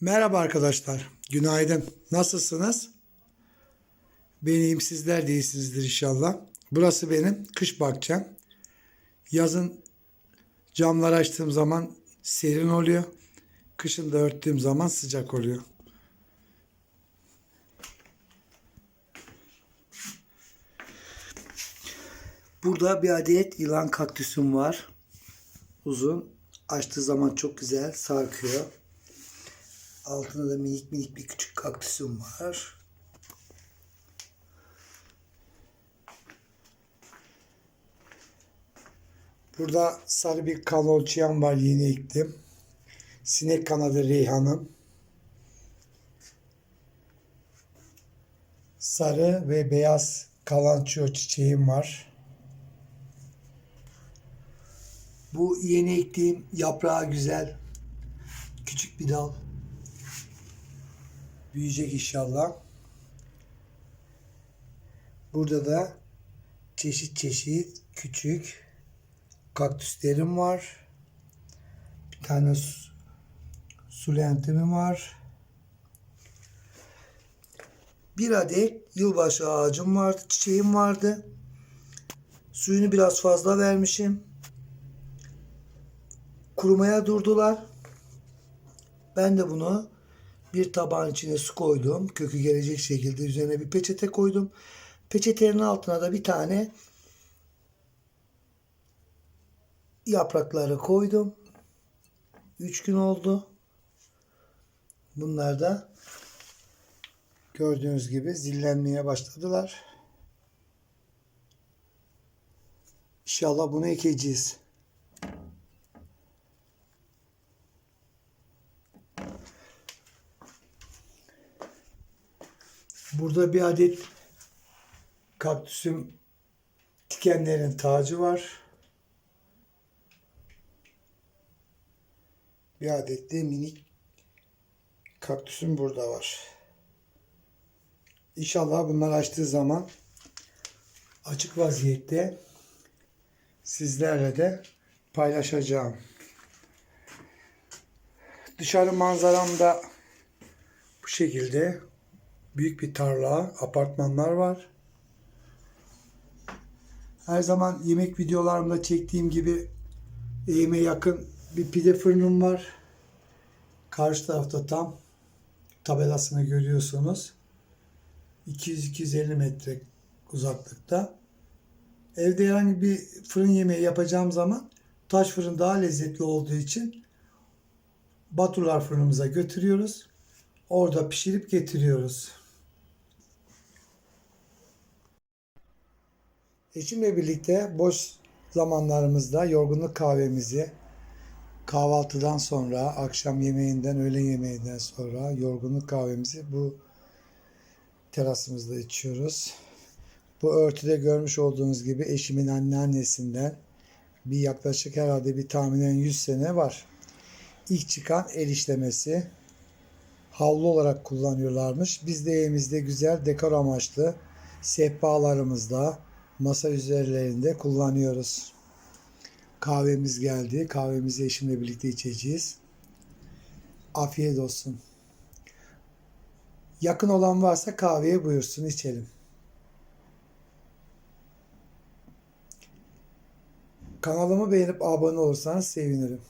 Merhaba arkadaşlar. Günaydın. Nasılsınız? Ben iyiyim. Sizler de iyisinizdir inşallah. Burası benim kış bahçem. Yazın camları açtığım zaman serin oluyor. Kışın da örttüğüm zaman sıcak oluyor. Burada bir adet yılan kaktüsüm var. Uzun. Açtığı zaman çok güzel sarkıyor. Altında da minik minik bir küçük kaktüsüm var. Burada sarı bir kalolçiyan var yeni ektim. Sinek kanadı reyhanım. Sarı ve beyaz kalanço çiçeğim var. Bu yeni ektiğim yaprağı güzel. Küçük bir dal. Büyüyecek inşallah. Burada da çeşit çeşit küçük kaktüslerim var. Bir tane su, sulentimim var. Bir adet yılbaşı ağacım vardı, çiçeğim vardı. Suyunu biraz fazla vermişim. Kurumaya durdular. Ben de bunu bir tabağın içine su koydum. Kökü gelecek şekilde üzerine bir peçete koydum. Peçetenin altına da bir tane yaprakları koydum. Üç gün oldu. Bunlar da gördüğünüz gibi zillenmeye başladılar. İnşallah bunu ekeceğiz. Burada bir adet kaktüsüm dikenlerin tacı var. Bir adet de minik kaktüsüm burada var. İnşallah bunlar açtığı zaman açık vaziyette sizlerle de paylaşacağım. Dışarı manzaram da bu şekilde büyük bir tarla, apartmanlar var. Her zaman yemek videolarımda çektiğim gibi evime yakın bir pide fırınım var. Karşı tarafta tam tabelasını görüyorsunuz. 200-250 metre uzaklıkta. Evde herhangi bir fırın yemeği yapacağım zaman taş fırın daha lezzetli olduğu için Batular fırınımıza götürüyoruz. Orada pişirip getiriyoruz. Eşimle birlikte boş zamanlarımızda yorgunluk kahvemizi kahvaltıdan sonra, akşam yemeğinden, öğle yemeğinden sonra yorgunluk kahvemizi bu terasımızda içiyoruz. Bu örtüde görmüş olduğunuz gibi eşimin anneannesinden bir yaklaşık herhalde bir tahminen 100 sene var. İlk çıkan el işlemesi havlu olarak kullanıyorlarmış. Biz de evimizde güzel dekor amaçlı sehpalarımızda masa üzerlerinde kullanıyoruz. Kahvemiz geldi. Kahvemizi eşimle birlikte içeceğiz. Afiyet olsun. Yakın olan varsa kahveye buyursun içelim. Kanalımı beğenip abone olursanız sevinirim.